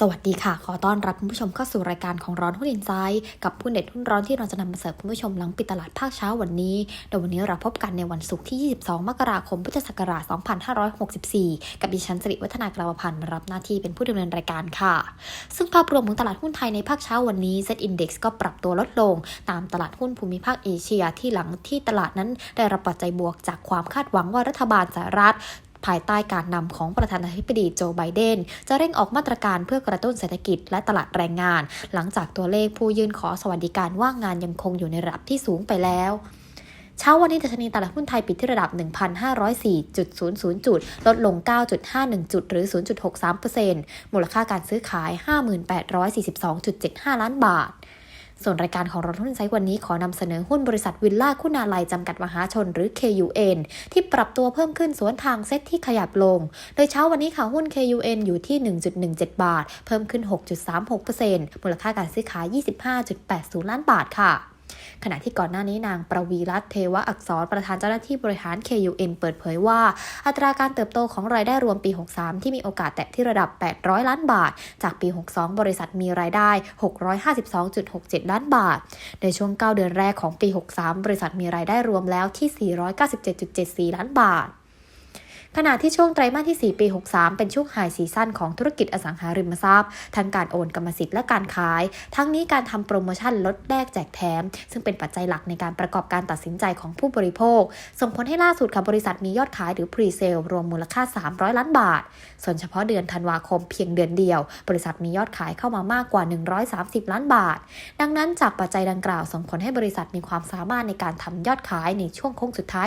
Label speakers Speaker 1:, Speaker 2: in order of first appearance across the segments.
Speaker 1: สวัสดีค่ะ ขอต้อนรับคุณผู้ชมเข้าสู่รายการของร้อนหุ้นอินไซด์กับผู้เด็ดหุ้นร้อนที่เราจะนำมาเสิร์ฟคุณผู้ชมหลังปิดตลาดภาคเช้าวันนี้โดยวันนี้เราพบกันในวันศุกร์ที่ 22 มกราคม พุทธศักราช 2564 กับดิฉันสิริวัฒนากราวพันธ์รับหน้าที่เป็นผู้ดำเนินรายการค่ะ ซึ่งภาพรวมของตลาดหุ้นไทยในภาคเช้าวันนี้ Z Index ก็ปรับตัวลดลง ตามตลาดหุ้นภูมิภาคเอเชียที่หลังที่ตลาดนั้นได้รับปัจจัยบวกจากความคาดหวังว่ารัฐบาลสหรัฐ ภายใต้การนำของประธานาธิบดีโจไบเดน จะเร่งออกมาตรการเพื่อกระตุ้นเศรษฐกิจและตลาดแรงงาน หลังจากตัวเลขผู้ยื่นขอสวัสดิการว่างงานยังคงอยู่ในระดับที่สูงไปแล้วเช้าวันนี้ดัชนีตลาดหุ้นไทยปิดที่ระดับ 1,504.00 จุด ลดลง 9.51 จุด หรือ 0.63%มูลค่าการซื้อขาย 5842.75 ล้านบาท ส่วนรายการของเราหุ้นไซต์วันนี้ขอนำเสนอหุ้นบริษัทวิลล่าคุณาลัยจำกัดมหาชนหรือ KUN ที่ปรับตัวเพิ่มขึ้นสวนทางเซ็ตที่ขยับลง โดยเช้าวันนี้ค่ะหุ้น KUN อยู่ที่ 1.17 บาท เพิ่มขึ้น 6.36%มูลค่าการซื้อขาย 25.80 ล้านบาทค่ะ ขณะที่ก่อนหน้านี้นางประวีรัตเทวะอักษรประธานเจ้าหน้าที่บริหาร KUN เปิดเผยว่า อัตราการเติบโตของรายได้รวมปี 63 ที่มีโอกาสแตะที่ระดับ 800 ล้านบาท จากปี 62 บริษัทมีรายได้ 652.67 ล้านบาท ในช่วง 9 เดือนแรกของปี 63 บริษัทมีรายได้รวมแล้วที่ 497.74 ล้านบาท ขณะที่ช่วงไตรมาสที่ 4 ปี 63 เป็นช่วงไฮซีซั่นของธุรกิจอสังหาริมทรัพย์ทั้งการโอนกรรมสิทธิ์และการขาย ทั้งนี้การทำโปรโมชั่นลดแลกแจกแถม ซึ่งเป็นปัจจัยหลักในการประกอบการตัดสินใจของผู้บริโภค ส่งผลให้ล่าสุดค่ะบริษัทมียอดขายหรือ Pre-sale รวมมูลค่า 300 ล้านบาท ส่วนเฉพาะเดือนธันวาคมเพียงเดือนเดียว บริษัทมียอดขายเข้ามามากกว่า 130 ล้านบาท ดังนั้นจากปัจจัยดังกล่าวส่งผลให้บริษัทมีความสามารถในการทำยอดขายในช่วงโค้งสุดท้าย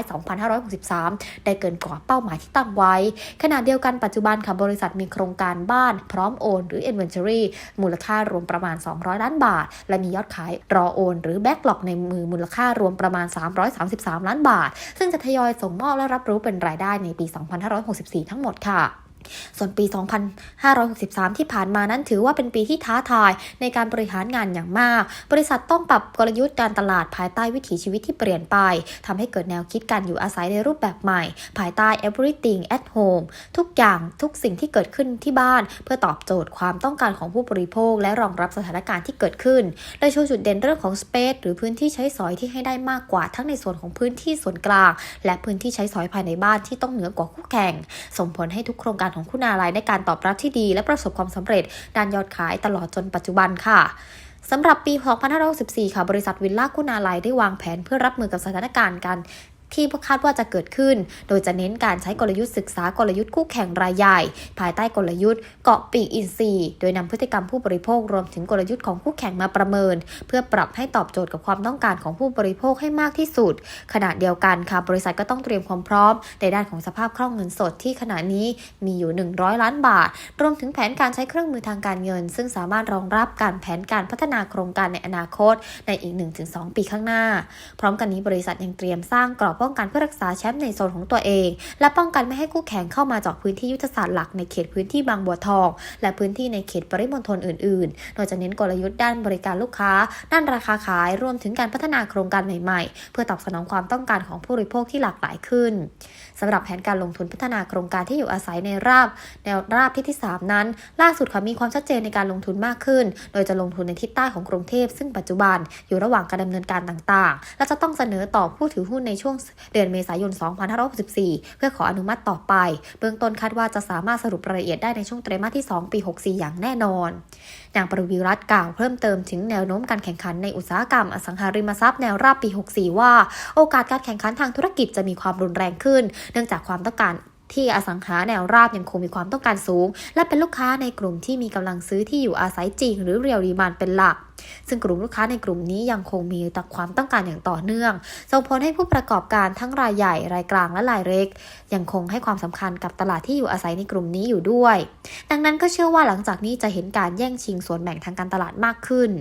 Speaker 1: 2563 ได้เกินกว่าเป้าหมายที่ตั้งไว้ ขณะเดียวกันปัจจุบันค่ะบริษัทมีโครงการบ้านพร้อมโอน หรือ Inventory มูลค่ารวมประมาณ 200 ล้านบาท และมียอดขายรอโอน หรือ Backlog ในมือมูลค่ารวมประมาณ 333 ล้านบาท ซึ่งจะทยอยส่งมอบและรับรู้เป็นรายได้ในปี 2564 ทั้งหมดค่ะ ส่วนปี 2563 ที่ผ่านมานั้นถือว่าเป็นปีที่ท้าทายในการบริหารงานอย่างมาก บริษัทต้องปรับกลยุทธ์การตลาดภายใต้วิถีชีวิตที่เปลี่ยนไปทำให้เกิดแนวคิดการอยู่อาศัยในรูปแบบใหม่ ภายใต้ everything at home ทุกอย่างทุกสิ่งที่เกิดขึ้นที่บ้าน เพื่อตอบโจทย์ความต้องการของผู้บริโภค และรองรับสถานการณ์ที่เกิดขึ้น โดยโชว์จุดเด่นเรื่องของ space หรือพื้นที่ใช้สอยที่ให้ได้มากกว่าทั้งในส่วนของพื้นที่ส่วนกลาง และพื้นที่ใช้สอยภายในบ้านที่ต้องเหนือกว่าคู่แข่ง ส่งผลให้ทุกโครงการของคุณาลายได้การตอบรับที่ดี และประสบความสำเร็จด้านยอดขายตลอดจนปัจจุบันค่ะสำหรับปี 2564 ค่ะ บริษัทวิลล่าคุณาลัยได้วางแผนเพื่อรับมือกับสถานการณ์การ ที่คาดว่าจะเกิดขึ้น โดยจะเน้นการใช้กลยุทธ์ศึกษากลยุทธ์คู่แข่งรายใหญ่ ภายใต้กลยุทธ์เกาะปีกอินซีย์ โดยนำพฤติกรรมผู้บริโภครวมถึงกลยุทธ์ของคู่แข่งมาประเมิน เพื่อปรับให้ตอบโจทย์กับความต้องการของผู้บริโภคให้มากที่สุด ขณะเดียวกันค่ะบริษัทก็ต้องเตรียมความพร้อม ในด้านของสภาพคล่องเงินสดที่ขณะนี้มีอยู่ 100 ล้านบาท รวมถึงแผนการใช้เครื่องมือทางการเงิน ซึ่งสามารถรองรับการแผนการพัฒนาโครงการในอนาคต ในอีก 1-2 ปีข้างหน้า พร้อมกันนี้บริษัทยังเตรียมสร้างกรอบป้องกันเพื่อรักษาแชมป์ในโซนของตัวเอง และป้องกันไม่ให้คู่แข่งเข้ามาเจาะพื้นที่ยุทธศาสตร์หลักในเขตพื้นที่บางบัวทอง และพื้นที่ในเขตปริมณฑลอื่นๆ โดยจะเน้นกลยุทธ์ด้านบริการลูกค้า ด้านราคาขาย รวมถึงการพัฒนาโครงการใหม่ๆ เพื่อตอบสนองความต้องการของผู้บริโภคที่หลากหลายขึ้น สำหรับแผนการลงทุนพัฒนาโครงการที่อยู่อาศัยในราบแนวราบที่ที่ 3 นั้น ล่าสุดค่ะมีความชัดเจนในการลงทุนมากขึ้น โดยจะลงทุนในทิศใต้ของกรุงเทพ ซึ่งปัจจุบันอยู่ระหว่างการดำเนินการต่างๆ และจะต้องเสนอต่อผู้ถือหุ้นในช่วงเดือนเมษายน 2564 เพื่อขออนุมัติต่อไป เบื้องต้นคาดว่าจะสามารถสรุปรายละเอียดได้ในช่วงไตรมาสที่ 2 ปี 64 อย่างแน่นอนนางประวิรัตกล่าวเพิ่มเติมถึงแนวโน้มการแข่งขันในอุตสาหกรรมอสังหาริมทรัพย์แนวราบปี 64 ว่า โอกาสการแข่งขันทางธุรกิจจะมีความรุนแรงขึ้น เนื่องจากความต้องการ ที่อสังหาแนวราบยังคงมีความต้องการสูง และเป็นลูกค้าในกลุ่มที่มีกำลังซื้อที่อยู่อาศัยจริง หรือเรียลดีมานเป็นหลัก ซึ่งกลุ่มลูกค้าในกลุ่มนี้ยังคงมีแต่ความต้องการอย่างต่อเนื่อง ส่งผลให้ผู้ประกอบการทั้งรายใหญ่รายกลางและรายเล็ก ยังคงให้ความสำคัญกับตลาดที่อยู่อาศัยในกลุ่มนี้อยู่ด้วย ดังนั้นก็เชื่อว่าหลังจากนี้จะเห็นการแย่งชิงส่วนแบ่งทางการตลาดมากขึ้น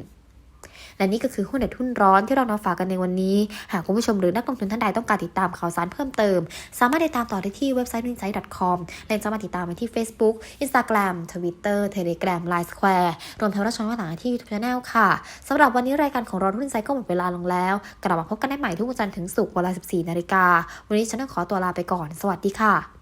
Speaker 1: และนี่ก็คือหุ้นเด็ดหุ้นร้อนที่เรานำฝากกันในวันนี้ หากคุณผู้ชมหรือนักลงทุนท่านใดต้องการติดตามข่าวสารเพิ่มเติม สามารถติดตามต่อได้ที่เว็บไซต์ i n s i g h t c o m และสามารถติดตามไปที่ Facebook Instagram Twitter Telegram Line Square รวมทั้งรับชมย้อนหลังที่ YouTube Channel ค่ะสำหรับวันนี้รายการของเราหุ้นไซต์ก็หมดเวลาลงแล้ว กลับมาพบกันได้ใหม่ทุกวันจันทร์ถึงศุกร์เวลา 14 นาฬิกา วันนี้ฉันต้องขอตัวลาไปก่อน สวัสดีค่ะ